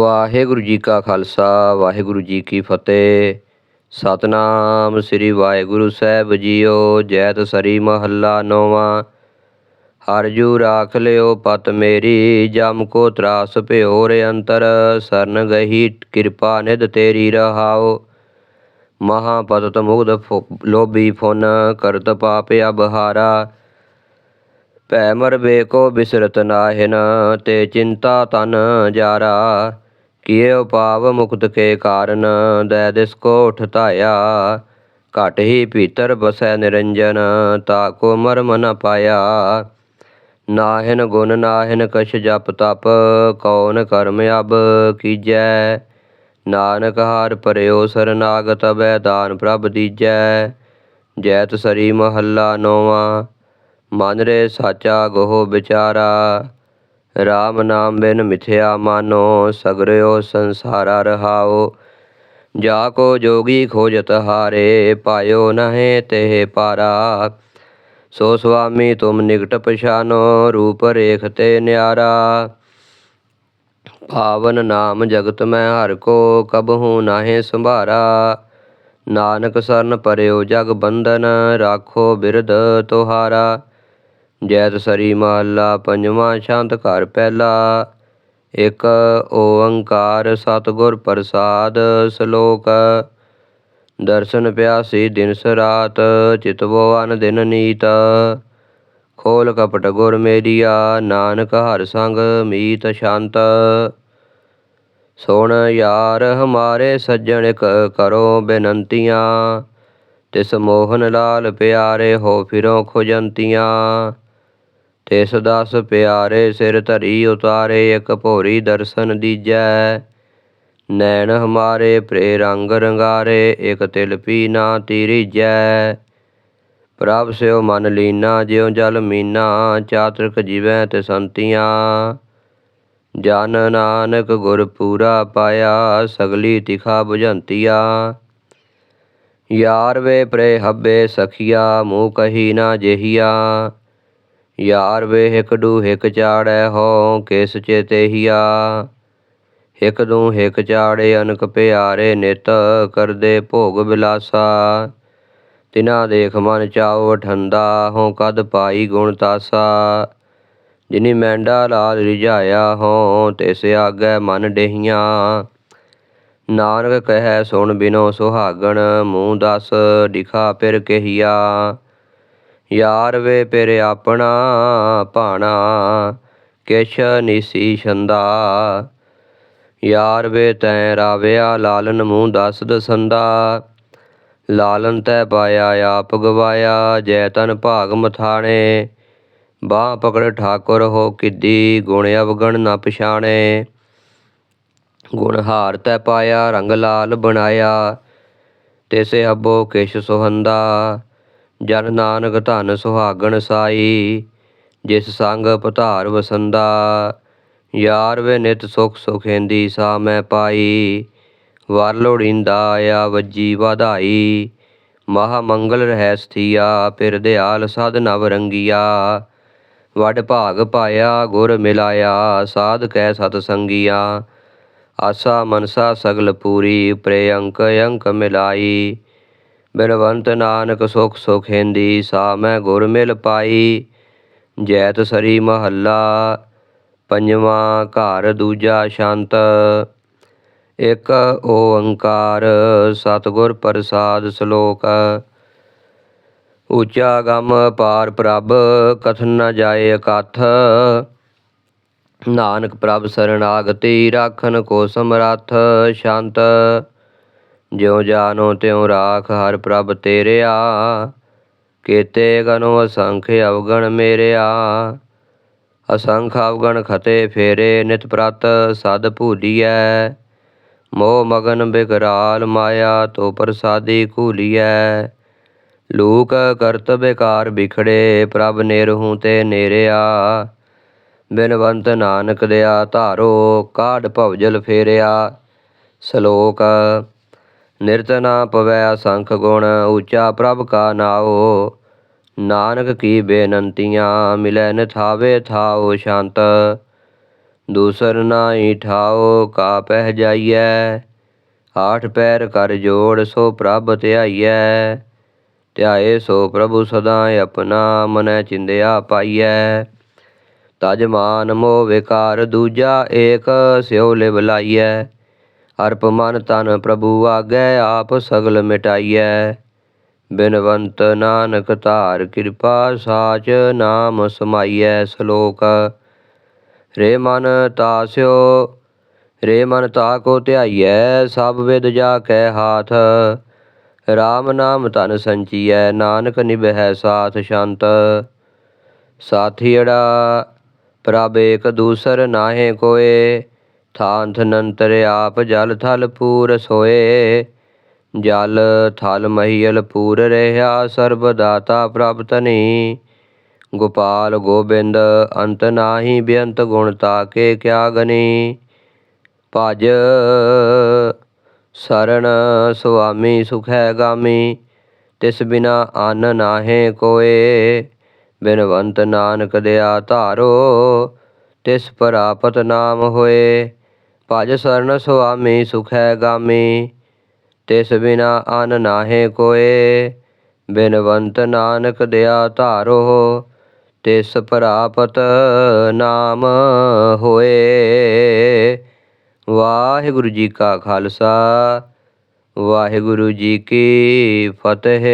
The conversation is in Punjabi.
ਵਾਹਿਗੁਰੂ ਜੀ ਕਾ ਖਾਲਸਾ, ਵਾਹਿਗੁਰੂ ਜੀ ਕੀ ਫਤਿਹ। ਸਤਨਾਮ ਸ੍ਰੀ ਵਾਹਿਗੁਰੂ ਸਾਹਿਬ ਜੀਓ, ਜੈਤ ਸਰੀ ਮਹੱਲਾ ਨੌਵਾਂ। ਹਰ ਜੂ ਰਾਖ ਲਿਓ ਪਤ ਮੇਰੀ, ਜਮ ਕੋ ਤਰਾਸ ਭਿਓ ਰੇ ਅੰਤਰ। ਸਰਨ ਗਹੀ, ਕਿਰਪਾ ਨਿਧ ਤੇਰੀ ਰਹਾਓ। ਮਹਾ ਪਤਤ ਮੁਗਧ ਫੁ- ਲੋਭੀ ਫੁਨ, ਕਰਤ ਪਾਪ ਅਬਹਾਰਾ। ਭੈ ਮਰਬੇ ਬੇਕੋ ਬਿਸਰਤ ਨਾਹਿਨ, ਤੇ ਚਿੰਤਾ ਤਨ ਜਾਰਾ। ਕੀਏ ਪਾਵ ਮੁਕਤ ਕੇ ਕਾਰਨ ਦੈ ਦਿਸ ਕੋ ਉਠ ਧਾਇਆ। ਘਟ ਹੀ ਭੀਤਰ ਬਸੈ ਨਿਰੰਜਨ, ਤਾ ਕੋ ਮਰਮ ਨ ਪਾਇਆ। ਨਾਹਿਨ ਗੁਣ ਨਾਹਿਨ ਕਛ ਜਪ ਤਪ, ਕੌਣ ਕਰਮ ਅਬ ਕੀਜੈ। ਨਾਨਕ ਹਾਰ ਪਰਿਓ ਸਰਨਾਗਤ ਬੈ ਦਾਨ ਪ੍ਰਭ ਦੀਜੈ। ਜੈਤ ਸਰੀ ਮਹੱਲਾ ਨੌਵਾਂ। ਮਨ ਰੇ ਸਾਚਾ ਗੋਹ ਵਿਚਾਰਾ। RAM ਨਾਮ ਬਿਨ ਮਿਥਿਆ ਮਾਨੋ, ਸਗਰਿਓ ਸੰਸਾਰਾ ਰਹਾਓ। ਜਾ ਕੋ ਜੋਗੀ ਖੋਜਤ ਹਾਰੇ, ਪਾਇਓ ਨਹਿ ਤੇ ਪਾਰਾ। ਸੋ ਸੁਆਮੀ ਤੁਮ ਨਿਕਟ ਪਛਾਨੋ, ਰੂਪ ਰੇਖ ਤੇ ਨਿਆਰਾ। ਪਾਵਨ ਨਾਮ ਜਗਤ ਮੈਂ ਹਰ ਕੋ ਕਬਹੂ ਨਾਹਿ ਸੰਭਾਰਾ। ਨਾਨਕ ਸਰਨ ਪਰਿਓ ਜਗ ਬੰਧਨ, ਰਾਖੋ ਬਿਰਧ ਤੁਹਾਰਾ। ਜੈਤ ਸਰੀ ਮਹੱਲਾ ਪੰਜਵਾਂ ਸ਼ਾਂਤ ਘਰ ਪਹਿਲਾ, ਇੱਕ ਓੰਕਾਰ ਸਤਿਗੁਰ ਪ੍ਰਸਾਦ ਸ਼ਲੋਕ। ਦਰਸ਼ਨ ਪਿਆਸੀ ਦਿਨਸ ਰਾਤ ਚਿਤਵੋ ਅਨ ਦਿਨ ਨੀਤ। ਖੋਲ ਕਪਟ ਗੁਰ ਮੇਰੀਆ, ਨਾਨਕ ਹਰ ਸੰਗ ਮੀਤ ਸ਼ਾਂਤ। ਸੁਣ ਯਾਰ ਹਮਾਰੇ ਸੱਜਣ ਕ- ਕਰੋ ਬੇਨੰਤੀਆਂ, ਤਿਸ ਮੋਹਨ ਲਾਲ ਪਿਆਰੇ ਹੋ ਫਿਰੋ ਖੁਜੰਤੀਆਂ। ਤਿਸ ਦਸ ਪਿਆਰੇ ਸਿਰ ਧਰੀ ਉਤਾਰੇ, ਇਕ ਭੋਰੀ ਦਰਸ਼ਨ ਦੀਜੈ। ਨੈਣ ਹਮਾਰੇ ਪ੍ਰੇ ਰੰਗ ਰੰਗਾਰੇ, ਇਕ ਤਿਲ ਪੀ ਨਾ ਤੀਰੀਜੈ। ਪ੍ਰਭ ਸਿਓ ਮਨ ਲੀਨਾ, ਜਿਉ ਜਲ ਮੀਨਾ, ਚਾਤ੍ਰਿਕ ਜਿਵੈ ਤੇ ਸੰਤੀਆਂ। ਜਨ ਨਾਨਕ ਗੁਰ ਪੂਰਾ ਪਾਇਆ, ਸਗਲੀ ਤਿਖਾ 부ਜੰਤੀਆ ਯਾਰ ਵੇ ਪ੍ਰੇ ਹੱਬੇ ਸਖੀਆ, ਮੂੰਹ ਕਹੀ ਨਾ ਜੇਹੀਆ। ਯਾਰ ਵੇ ਹਿਕ ਡੂ ਹਿਕ ਚਾੜੈ ਹੋ ਕਿਸ ਚੇਤੇਹੀਆ ਹਿਕ ਦੂ ਹਿਕ ਚਾੜੇ ਅਨਕ ਪਿਆਰੇ ਨਿਤ ਕਰਦੇ ਭੋਗ ਬਿਲਾਸਾ। ਤਿਨਾ ਦੇਖ ਮਨ ਚਾਉ ਠੰਡਾ ਹੋ ਕਦ ਪਾਈ ਗੁਣ ਤਾਸਾ। ਜਿਨੀ ਮੈਂਡਾ ਲਾਲ ਰਿਝਾਇਆ ਹੋ ਤਿਸ ਆਗੈ ਮਨ ਡੇਹੀਆਂ। ਨਾਨਕ ਕਹੈ ਸੁਣ ਬਿਨੋ ਸੁਹਾਗਣ ਮੂੰਹ ਦਸ ਦਿਖਾ ਫਿਰ ਕਹੀਆ। ਯਾਰ ਵੇ ਪਿਰ ਆਪਣਾ ਭਾਣਾ, ਕਿਛ ਨਿਸੀ ਛੰਦਾ। ਯਾਰ ਵੇ ਤੈ ਰਾਵਿਆ, ਲਾਲਨ ਮੂੰਹ ਦਸ ਦਸੰਦਾ। ਲਾਲਨ ਤੈ ਪਾਇਆ, ਆਪ ਗਵਾਇਆ, ਜੈ ਤਨ ਭਾਗ ਮਥਾਣੇ। ਬਾਹ ਪਕੜ ਠਾਕੁਰ ਹੋ ਕਿੱਦੀ, ਗੁਣ ਅਵਗਣ ਨ ਪਛਾਣੇ। ਗੁਣ ਹਾਰ ਤੈ ਪਾਇਆ, ਰੰਗ ਲਾਲ ਬਣਾਇਆ, ਤਿਸੇ ਹੱਬੋ ਕਿਛ ਸੁਹੰਦਾ। ਜਨ ਨਾਨਕ ਧਨ ਸੁਹਾਗਣ ਸਾਈ, ਜਿਸ ਸੰਗ ਪਧਾਰ ਵਸੰਦਾ, ਯਾਰ ਵੇ ਨਿਤ ਸੁਖ ਸੁਖੇਂਦੀ ਸਾ ਮੈਂ ਪਾਈ, ਵਰ ਲੋੜੀਂਦਾ ਆ ਵੱਜੀ ਵਧਾਈ, ਮਹਾ ਮੰਗਲ ਰਹਿ ਸਥੀਆ ਫਿਰ ਦਿਆਲ ਸਦ ਨਵ ਰੰਗੀਆ, ਵਡ ਭਾਗ ਪਾਇਆ, ਗੁਰ ਮਿਲਾਇਆ, ਸਾਧ ਕੈ ਸਤ ਸੰਗੀਆ, ਆਸਾ ਮਨਸਾ ਸਗਲ ਪੂਰੀ ਪ੍ਰੇ ਅੰਕ ਅੰਕ ਮਿਲਾਈ ਬਿਲਵੰਤ ਨਾਨਕ ਸੁਖ ਸੁਖੇਂਦੀ ਸਾ ਮੈਂ ਗੁਰ ਮਿਲ ਪਾਈ, ਜੈਤ ਸਰੀ ਮਹੱਲਾ, ਪੰਜਵਾਂ ਘਰ ਦੂਜਾ ਸ਼ਾਂਤ, ਇੱਕ ਓੰਕਾਰ ਸਤਿਗੁਰ ਪ੍ਰਸਾਦ ਸ਼ਲੋਕ। ਉੱਚਾ ਗਮ ਪਾਰ ਪ੍ਰਭ, ਕਥਨ ਨ ਜਾਏ ਅਕਥ ਨਾਨਕ ਪ੍ਰਭ ਸਰਣਾਗਤੀ ਰਾਖਨ ਕੋ ਸਮਰੱਥ ਸ਼ਾਂਤ। ਜਿਉ ਜਾਨੋ ਤਿਉ ਰਾਖ ਹਰ ਪ੍ਰਭ ਤੇਰਿਆ, ਕੀਤੇ ਗਨੋ ਅਸੰਖ ਅਵਗਣ ਮੇਰਿਆ। ਅਸੰਖ ਅਵਗਣ ਖਤੇ ਫੇਰੇ, ਨਿਤ ਪ੍ਰਤ ਸਦ ਭੂਲੀਐ। ਮੋਹ ਮਗਨ ਬਿਕਰਾਲ ਮਾਇਆ ਤੋ ਪ੍ਰਸਾਦੀ ਕੂਲੀਐ ਲੂਕ ਕਰਤ ਬੇਕਾਰ ਵਿਖੜੇ ਪ੍ਰਭ ਨਿਰਹੂ ਤੇ ਨੇਰਿਆ। ਬਿਨਵੰਤ ਨਾਨਕ ਦਿਆ ਧਾਰੋ, ਕਾਢ ਭਵਜਲ ਫੇਰਿਆ। ਸ਼ਲੋਕ ਨਿਰਤ ਨਾ ਪਵੈ ਅਸੰਖ ਗੁਣ, ਉੱਚਾ ਪ੍ਰਭ ਕਾ ਨਾਉ। ਨਾਨਕ ਕੀ ਬੇਨੰਤੀਆਂ, ਮਿਲੈ ਨਥਾਵੇ ਥਾਉ ਸ਼ਾਂਤ। ਦੂਸਰ ਨਾਹੀ ਠਾਓ ਕਾ ਪਹਿ ਜਾਈਐ। ਆਠ ਪੈਰ ਕਰ ਜੋੜ, ਸੋ ਪ੍ਰਭ ਧਿਆਈਐ। ਧਿਆਏ ਸੋ ਪ੍ਰਭੂ ਸਦਾ ਆਪਣਾ, ਮਨੈ ਚਿੰਦਿਆ ਪਾਈਐ। ਤਜ ਮਾਨ ਮੋਹ ਵਿਕਾਰ, ਦੂਜਾ ਏਕ ਸਿਉ ਲਿਵ ਲਾਈਐ। ਅਰਪ ਮਨ ਤਨ ਪ੍ਰਭੂ ਆਗੈ, ਆਪ ਸਗਲ ਮਿਟਾਈਐ। ਬਿਨਵੰਤ ਨਾਨਕ ਧਾਰ ਕਿਰਪਾ, ਸਾਚ ਨਾਮ ਸਮਾਈਐ ਸ਼ਲੋਕ। ਰੇ ਮਨ ਤਾਸਿਓ ਰੇ ਮਨ ਤਾ ਕੋ ਧਿਆਈਐ, ਸਭ ਵਿਦ ਜਾ ਕੈ ਹਾਥ। RAM ਨਾਮ ਤਨ ਸੰਚੀਐ, ਨਾਨਕ ਨਿਭੈ ਸਾਥ ਸ਼ੰਤ। ਸਾਥੀੜਾ ਪ੍ਰਭ ਏਕ ਦੂਸਰ ਨਾਹੇ ਕੋਏ। ਥਾਂਥ ਨੰਤਰ ਆਪ ਜਲ ਥਲ ਪੂਰ ਸੋਏ। ਜਲ ਥਲ ਮਹੀਲ ਪੂਰ ਰਹਿਆ ਸਰਬ ਦਾਤਾ ਪ੍ਰਭ ਤਨੀ ਗੋਪਾਲ ਗੋਬਿੰਦ ਅੰਤ ਨਾਹੀ ਬੇਅੰਤ ਗੁਣ ਤਾਕੇ ਕਿਆ ਗਨੀ। ਭਜ ਸਰਣ ਸੁਆਮੀ ਸੁਖੈ ਗਾਮੀ, ਤਿਸ ਬਿਨਾ ਅਨ ਨਾਹੇ ਕੋਏ। ਬਿਨਵੰਤ ਨਾਨਕ ਦਿਆ ਧਾਰੋ, ਤਿਸ ਪ੍ਰਾਪਤ ਨਾਮ ਹੋਏ। ਭਜ ਸਰਨ ਸੁਆਮੀ ਸੁਖੈ ਗਾਮੀ, ਤਿਸ ਬਿਨਾ ਅਨ ਨਾਹੇ ਕੋਏ। ਬਿਨਵੰਤ ਨਾਨਕ ਦਿਆ ਧਾਰੋ, ਤਿਸ ਪ੍ਰਾਪਤ ਨਾਮ ਹੋਏ। ਵਾਹਿਗੁਰੂ ਜੀ ਕਾ ਖਾਲਸਾ, ਵਾਹਿਗੁਰੂ ਜੀ ਕੀ ਫਤਿਹ।